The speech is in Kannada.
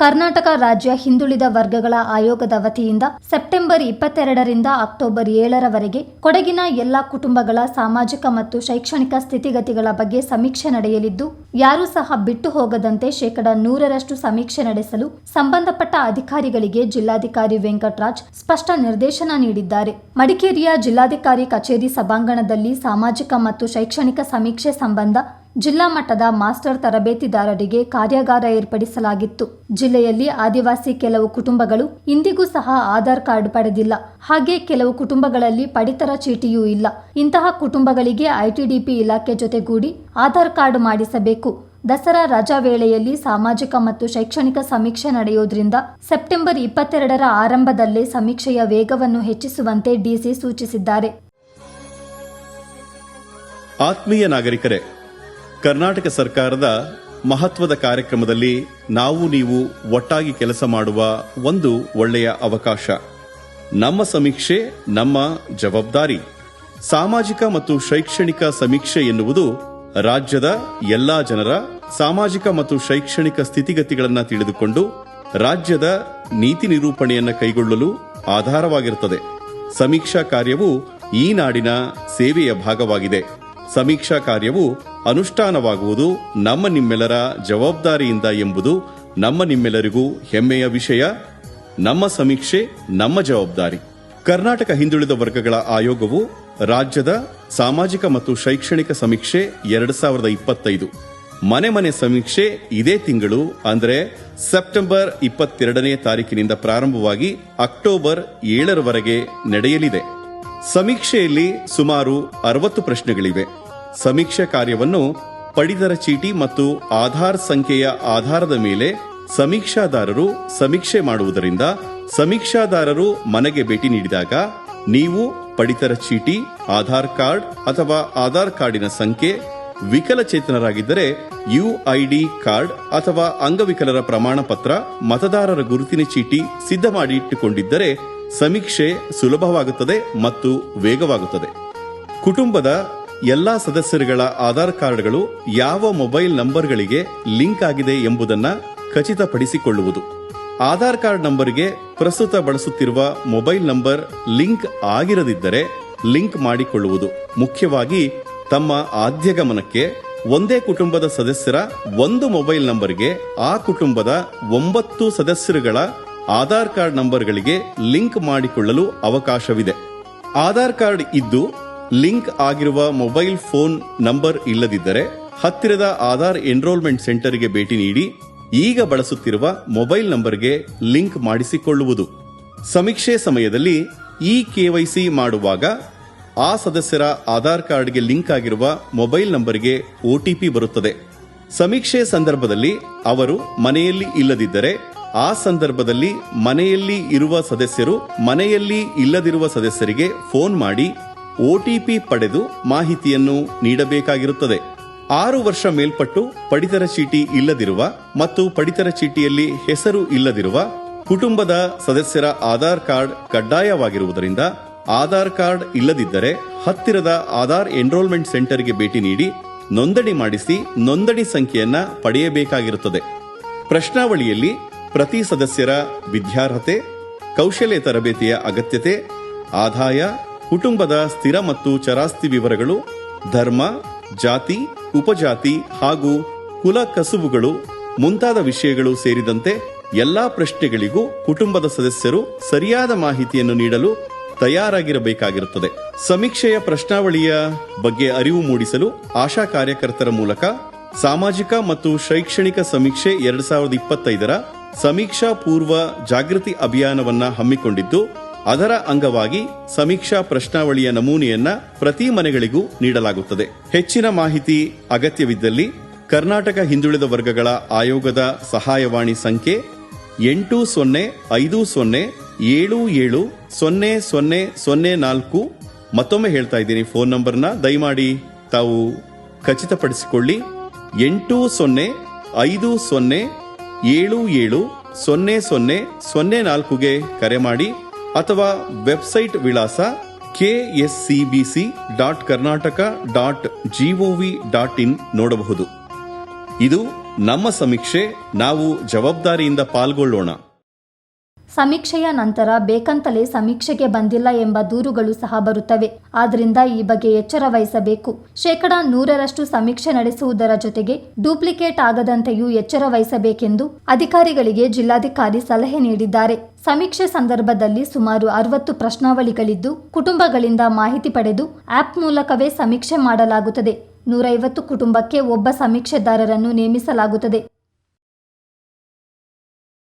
ಕರ್ನಾಟಕ ರಾಜ್ಯ ಹಿಂದುಳಿದ ವರ್ಗಗಳ ಆಯೋಗದ ವತಿಯಿಂದ ಸೆಪ್ಟೆಂಬರ್ ಇಪ್ಪತ್ತೆರಡರಿಂದ ಅಕ್ಟೋಬರ್ ಏಳರವರೆಗೆ ಕೊಡಗಿನ ಎಲ್ಲಾ ಕುಟುಂಬಗಳ ಸಾಮಾಜಿಕ ಮತ್ತು ಶೈಕ್ಷಣಿಕ ಸ್ಥಿತಿಗತಿಗಳ ಬಗ್ಗೆ ಸಮೀಕ್ಷೆ ನಡೆಯಲಿದ್ದು, ಯಾರೂ ಸಹ ಬಿಟ್ಟು ಹೋಗದಂತೆ ಶೇಕಡ ನೂರರಷ್ಟು ಸಮೀಕ್ಷೆ ನಡೆಸಲು ಸಂಬಂಧಪಟ್ಟ ಅಧಿಕಾರಿಗಳಿಗೆ ಜಿಲ್ಲಾಧಿಕಾರಿ ವೆಂಕಟರಾಜ್ ಸ್ಪಷ್ಟ ನಿರ್ದೇಶನ ನೀಡಿದ್ದಾರೆ. ಮಡಿಕೇರಿಯ ಜಿಲ್ಲಾಧಿಕಾರಿ ಕಚೇರಿ ಸಭಾಂಗಣದಲ್ಲಿ ಸಾಮಾಜಿಕ ಮತ್ತು ಶೈಕ್ಷಣಿಕ ಸಮೀಕ್ಷೆ ಸಂಬಂಧ ಜಿಲ್ಲಾ ಮಟ್ಟದ ಮಾಸ್ಟರ್ ತರಬೇತಿದಾರರಿಗೆ ಕಾರ್ಯಾಗಾರ ಏರ್ಪಡಿಸಲಾಗಿತ್ತು. ಜಿಲ್ಲೆಯಲ್ಲಿ ಆದಿವಾಸಿ ಕೆಲವು ಕುಟುಂಬಗಳು ಇಂದಿಗೂ ಸಹ ಆಧಾರ್ ಕಾರ್ಡ್ ಪಡೆದಿಲ್ಲ. ಹಾಗೆ ಕೆಲವು ಕುಟುಂಬಗಳಲ್ಲಿ ಪಡಿತರ ಚೀಟಿಯೂ ಇಲ್ಲ. ಇಂತಹ ಕುಟುಂಬಗಳಿಗೆ ಐಟಿಡಿಪಿ ಇಲಾಖೆ ಜೊತೆಗೂಡಿ ಆಧಾರ್ ಕಾರ್ಡ್ ಮಾಡಿಸಬೇಕು. ದಸರಾ ರಜಾ ವೇಳೆಯಲ್ಲಿ ಸಾಮಾಜಿಕ ಮತ್ತು ಶೈಕ್ಷಣಿಕ ಸಮೀಕ್ಷೆ ನಡೆಯುವುದರಿಂದ ಸೆಪ್ಟೆಂಬರ್ ಇಪ್ಪತ್ತೆರಡರ ಆರಂಭದಲ್ಲೇ ಸಮೀಕ್ಷೆಯ ವೇಗವನ್ನು ಹೆಚ್ಚಿಸುವಂತೆ ಡಿಸಿ ಸೂಚಿಸಿದ್ದಾರೆ. ಆತ್ಮೀಯ ನಾಗರಿಕರೇ ಕರ್ನಾಟಕ ಸರ್ಕಾರದ ಮಹತ್ವದ ಕಾರ್ಯಕ್ರಮದಲ್ಲಿ ನಾವು ನೀವು ಒಟ್ಟಾಗಿ ಕೆಲಸ ಮಾಡುವ ಒಂದು ಒಳ್ಳೆಯ ಅವಕಾಶ. ನಮ್ಮ ಸಮೀಕ್ಷೆ, ನಮ್ಮ ಜವಾಬ್ದಾರಿ. ಸಾಮಾಜಿಕ ಮತ್ತು ಶೈಕ್ಷಣಿಕ ಸಮೀಕ್ಷೆ ಎನ್ನುವುದು ರಾಜ್ಯದ ಎಲ್ಲಾ ಜನರ ಸಾಮಾಜಿಕ ಮತ್ತು ಶೈಕ್ಷಣಿಕ ಸ್ಥಿತಿಗತಿಗಳನ್ನು ತಿಳಿದುಕೊಂಡು ರಾಜ್ಯದ ನೀತಿ ನಿರೂಪಣೆಯನ್ನು ಕೈಗೊಳ್ಳಲು ಆಧಾರವಾಗಿರುತ್ತದೆ. ಸಮೀಕ್ಷಾ ಕಾರ್ಯವು ಈ ನಾಡಿನ ಸೇವೆಯ ಭಾಗವಾಗಿದೆ. ಸಮೀಕ್ಷಾ ಕಾರ್ಯವು ಅನುಷ್ಠಾನವಾಗುವುದು ನಮ್ಮ ನಿಮ್ಮೆಲ್ಲರ ಜವಾಬ್ದಾರಿಯಿಂದ ಎಂಬುದು ನಮ್ಮ ನಿಮ್ಮೆಲ್ಲರಿಗೂ ಹೆಮ್ಮೆಯ ವಿಷಯ. ನಮ್ಮ ಸಮೀಕ್ಷೆ, ನಮ್ಮ ಜವಾಬ್ದಾರಿ. ಕರ್ನಾಟಕ ಹಿಂದುಳಿದ ವರ್ಗಗಳ ಆಯೋಗವು ರಾಜ್ಯದ ಸಾಮಾಜಿಕ ಮತ್ತು ಶೈಕ್ಷಣಿಕ ಸಮೀಕ್ಷೆ ಎರಡ್ ಸಾವಿರದ ಇಪ್ಪತ್ತೈದು. ಮನೆ ಮನೆ ಸಮೀಕ್ಷೆ ಇದೇ ತಿಂಗಳು, ಅಂದರೆ ಸೆಪ್ಟೆಂಬರ್ ಇಪ್ಪತ್ತೆರಡನೇ ತಾರೀಕಿನಿಂದ ಪ್ರಾರಂಭವಾಗಿ ಅಕ್ಟೋಬರ್ ಏಳರವರೆಗೆ ನಡೆಯಲಿದೆ. ಸಮೀಕ್ಷೆಯಲ್ಲಿ ಸುಮಾರು ಅರವತ್ತು ಪ್ರಶ್ನೆಗಳಿವೆ. ಸಮೀಕ್ಷೆ ಕಾರ್ಯವನ್ನು ಪಡಿತರ ಚೀಟಿ ಮತ್ತು ಆಧಾರ್ ಸಂಖ್ಯೆಯ ಆಧಾರದ ಮೇಲೆ ಸಮೀಕ್ಷಾದಾರರು ಸಮೀಕ್ಷೆ ಮಾಡುವುದರಿಂದ ಸಮೀಕ್ಷಾದಾರರು ಮನೆಗೆ ಭೇಟಿ ನೀಡಿದಾಗ ನೀವು ಪಡಿತರ ಚೀಟಿ, ಆಧಾರ್ ಕಾರ್ಡ್ ಅಥವಾ ಆಧಾರ್ ಕಾರ್ಡಿನ ಸಂಖ್ಯೆ, ವಿಕಲಚೇತನರಾಗಿದ್ದರೆ ಯುಐಡಿ ಕಾರ್ಡ್ ಅಥವಾ ಅಂಗವಿಕಲರ ಪ್ರಮಾಣ ಪತ್ರ ಮತದಾರರ ಗುರುತಿನ ಚೀಟಿ ಸಿದ್ಧ ಮಾಡಿ ಇಟ್ಟುಕೊಂಡಿದ್ದರೆ ಸಮೀಕ್ಷೆ ಸುಲಭವಾಗುತ್ತದೆ ಮತ್ತು ವೇಗವಾಗುತ್ತದೆ. ಕುಟುಂಬದ ಎಲ್ಲಾ ಸದಸ್ಯರುಗಳ ಆಧಾರ್ ಕಾರ್ಡ್ಗಳು ಯಾವ ಮೊಬೈಲ್ ನಂಬರ್ಗಳಿಗೆ ಲಿಂಕ್ ಆಗಿದೆ ಎಂಬುದನ್ನು ಖಚಿತಪಡಿಸಿಕೊಳ್ಳುವುದು. ಆಧಾರ್ ಕಾರ್ಡ್ ನಂಬರ್ಗೆ ಪ್ರಸ್ತುತ ಬಳಸುತ್ತಿರುವ ಮೊಬೈಲ್ ನಂಬರ್ ಲಿಂಕ್ ಆಗಿರದಿದ್ದರೆ ಲಿಂಕ್ ಮಾಡಿಕೊಳ್ಳುವುದು. ಮುಖ್ಯವಾಗಿ ತಮ್ಮ ಆದ್ಯ ಗಮನಕ್ಕೆ ಒಂದೇ ಕುಟುಂಬದ ಸದಸ್ಯರ ಒಂದು ಮೊಬೈಲ್ ನಂಬರ್ಗೆ ಆ ಕುಟುಂಬದ ಒಂಬತ್ತು ಸದಸ್ಯರುಗಳ ಆಧಾರ್ ಕಾರ್ಡ್ ನಂಬರ್ಗಳಿಗೆ ಲಿಂಕ್ ಮಾಡಿಕೊಳ್ಳಲು ಅವಕಾಶವಿದೆ. ಆಧಾರ್ ಕಾರ್ಡ್ ಇದ್ದು, ಲಿಂಕ್ ಆಗಿರುವ ಮೊಬೈಲ್ ಫೋನ್ ನಂಬರ್ ಇಲ್ಲದಿದ್ದರೆ ಹತ್ತಿರದ ಆಧಾರ್ ಎನ್ರೋಲ್ಮೆಂಟ್ ಸೆಂಟರ್ಗೆ ಭೇಟಿ ನೀಡಿ, ಈಗ ಬಳಸುತ್ತಿರುವ ಮೊಬೈಲ್ ನಂಬರ್ಗೆ ಲಿಂಕ್ ಮಾಡಿಸಿಕೊಳ್ಳುವುದು. ಸಮೀಕ್ಷೆ ಸಮಯದಲ್ಲಿ ಇ ಕೆವೈಸಿ ಮಾಡುವಾಗ ಆ ಸದಸ್ಯರ ಆಧಾರ್ ಕಾರ್ಡ್ಗೆ ಲಿಂಕ್ ಆಗಿರುವ ಮೊಬೈಲ್ ನಂಬರ್ಗೆ ಒಟಿಪಿ ಬರುತ್ತದೆ. ಸಮೀಕ್ಷೆ ಸಂದರ್ಭದಲ್ಲಿ ಅವರು ಮನೆಯಲ್ಲಿ ಇಲ್ಲದಿದ್ದರೆ ಆ ಸಂದರ್ಭದಲ್ಲಿ ಮನೆಯಲ್ಲಿ ಇರುವ ಸದಸ್ಯರು ಮನೆಯಲ್ಲಿ ಇಲ್ಲದಿರುವ ಸದಸ್ಯರಿಗೆ ಫೋನ್ ಮಾಡಿ ಒಟಿಪಿ ಪಡೆದು ಮಾಹಿತಿಯನ್ನು ನೀಡಬೇಕಾಗಿರುತ್ತದೆ. ಆರು ವರ್ಷ ಮೇಲ್ಪಟ್ಟು ಪಡಿತರ ಚೀಟಿ ಇಲ್ಲದಿರುವ ಮತ್ತು ಪಡಿತರ ಚೀಟಿಯಲ್ಲಿ ಹೆಸರು ಇಲ್ಲದಿರುವ ಕುಟುಂಬದ ಸದಸ್ಯರ ಆಧಾರ್ ಕಾರ್ಡ್ ಕಡ್ಡಾಯವಾಗಿರುವುದರಿಂದ ಆಧಾರ್ ಕಾರ್ಡ್ ಇಲ್ಲದಿದ್ದರೆ ಹತ್ತಿರದ ಆಧಾರ್ ಎನ್ರೋಲ್ಮೆಂಟ್ ಸೆಂಟರ್ಗೆ ಭೇಟಿ ನೀಡಿ ನೋಂದಣಿ ಮಾಡಿಸಿ ನೋಂದಣಿ ಸಂಖ್ಯೆಯನ್ನ ಪಡೆಯಬೇಕಾಗಿರುತ್ತದೆ. ಪ್ರಶ್ನಾವಳಿಯಲ್ಲಿ ಪ್ರತಿ ಸದಸ್ಯರ ವಿದ್ಯಾರ್ಹತೆ, ಕೌಶಲ್ಯ ತರಬೇತಿಯ ಅಗತ್ಯತೆ, ಆದಾಯ, ಕುಟುಂಬದ ಸ್ಥಿರ ಮತ್ತು ಚರಾಸ್ತಿ ವಿವರಗಳು, ಧರ್ಮ, ಜಾತಿ, ಉಪಜಾತಿ ಹಾಗೂ ಕುಲ ಕಸುಬುಗಳು ಮುಂತಾದ ವಿಷಯಗಳು ಸೇರಿದಂತೆ ಎಲ್ಲಾ ಪ್ರಶ್ನೆಗಳಿಗೂ ಕುಟುಂಬದ ಸದಸ್ಯರು ಸರಿಯಾದ ಮಾಹಿತಿಯನ್ನು ನೀಡಲು ತಯಾರಾಗಿರಬೇಕಾಗಿರುತ್ತದೆ. ಸಮೀಕ್ಷೆಯ ಪ್ರಶ್ನಾವಳಿಯ ಬಗ್ಗೆ ಅರಿವು ಮೂಡಿಸಲು ಆಶಾ ಕಾರ್ಯಕರ್ತರ ಮೂಲಕ ಸಾಮಾಜಿಕ ಮತ್ತು ಶೈಕ್ಷಣಿಕ ಸಮೀಕ್ಷೆ ಎರಡ್ ಸಾವಿರದ ಇಪ್ಪತ್ತೈದರ ಸಮೀಕ್ಷಾ ಪೂರ್ವ ಜಾಗೃತಿ ಅಭಿಯಾನವನ್ನ ಹಮ್ಮಿಕೊಂಡಿದ್ದು, ಅದರ ಅಂಗವಾಗಿ ಸಮೀಕ್ಷಾ ಪ್ರಶ್ನಾವಳಿಯ ನಮೂನೆಯನ್ನ ಪ್ರತಿ ಮನೆಗಳಿಗೂ ನೀಡಲಾಗುತ್ತದೆ. ಹೆಚ್ಚಿನ ಮಾಹಿತಿ ಅಗತ್ಯವಿದ್ದಲ್ಲಿ ಕರ್ನಾಟಕ ಹಿಂದುಳಿದ ವರ್ಗಗಳ ಆಯೋಗದ ಸಹಾಯವಾಣಿ ಸಂಖ್ಯೆ ಎಂಟು ಸೊನ್ನೆ ಐದು ಸೊನ್ನೆ ಏಳು ಏಳು ಸೊನ್ನೆ ಸೊನ್ನೆ ಸೊನ್ನೆ ನಾಲ್ಕು. ಮತ್ತೊಮ್ಮೆ ಹೇಳ್ತಾ ಇದ್ದೀನಿ, ಫೋನ್ ನಂಬರ್ನ ದಯಮಾಡಿ ತಾವು ಖಚಿತಪಡಿಸಿಕೊಳ್ಳಿ. ಎಂಟು ಸೊನ್ನೆ ಐದು ಸೊನ್ನೆ ಏಳು ಏಳು ಸೊನ್ನೆ ಸೊನ್ನೆ ಸೊನ್ನೆ ನಾಲ್ಕುಗೆ ಕರೆ ಮಾಡಿ ಅಥವಾ ವೆಬ್ಸೈಟ್ ವಿಳಾಸ KSCBC dot Karnataka dot GOV dot in ನೋಡಬಹುದು. ಇದು ನಮ್ಮ ಸಮೀಕ್ಷೆ. ನಾವು ಜವಾಬ್ದಾರಿಯಿಂದ ಪಾಲ್ಗೊಳ್ಳೋಣ. ಸಮೀಕ್ಷೆಯ ನಂತರ ಬೇಕಂತಲೇ ಸಮೀಕ್ಷೆಗೆ ಬಂದಿಲ್ಲ ಎಂಬ ದೂರುಗಳು ಸಹ ಬರುತ್ತವೆ. ಆದ್ರಿಂದ ಈ ಬಗ್ಗೆ ಎಚ್ಚರ ವಹಿಸಬೇಕು. ಶೇಕಡಾ ನೂರರಷ್ಟು ಸಮೀಕ್ಷೆ ನಡೆಸುವುದರ ಜೊತೆಗೆ ಡೂಪ್ಲಿಕೇಟ್ ಆಗದಂತೆಯೂ ಎಚ್ಚರ ವಹಿಸಬೇಕೆಂದು ಅಧಿಕಾರಿಗಳಿಗೆ ಜಿಲ್ಲಾಧಿಕಾರಿ ಸಲಹೆ ನೀಡಿದ್ದಾರೆ. ಸಮೀಕ್ಷೆ ಸಂದರ್ಭದಲ್ಲಿ ಸುಮಾರು ಅರವತ್ತು ಪ್ರಶ್ನಾವಳಿಗಳಿದ್ದು, ಕುಟುಂಬಗಳಿಂದ ಮಾಹಿತಿ ಪಡೆದು ಆಪ್ ಮೂಲಕವೇ ಸಮೀಕ್ಷೆ ಮಾಡಲಾಗುತ್ತದೆ. ನೂರೈವತ್ತು ಕುಟುಂಬಕ್ಕೆ ಒಬ್ಬ ಸಮೀಕ್ಷೆದಾರರನ್ನು ನೇಮಿಸಲಾಗುತ್ತದೆ.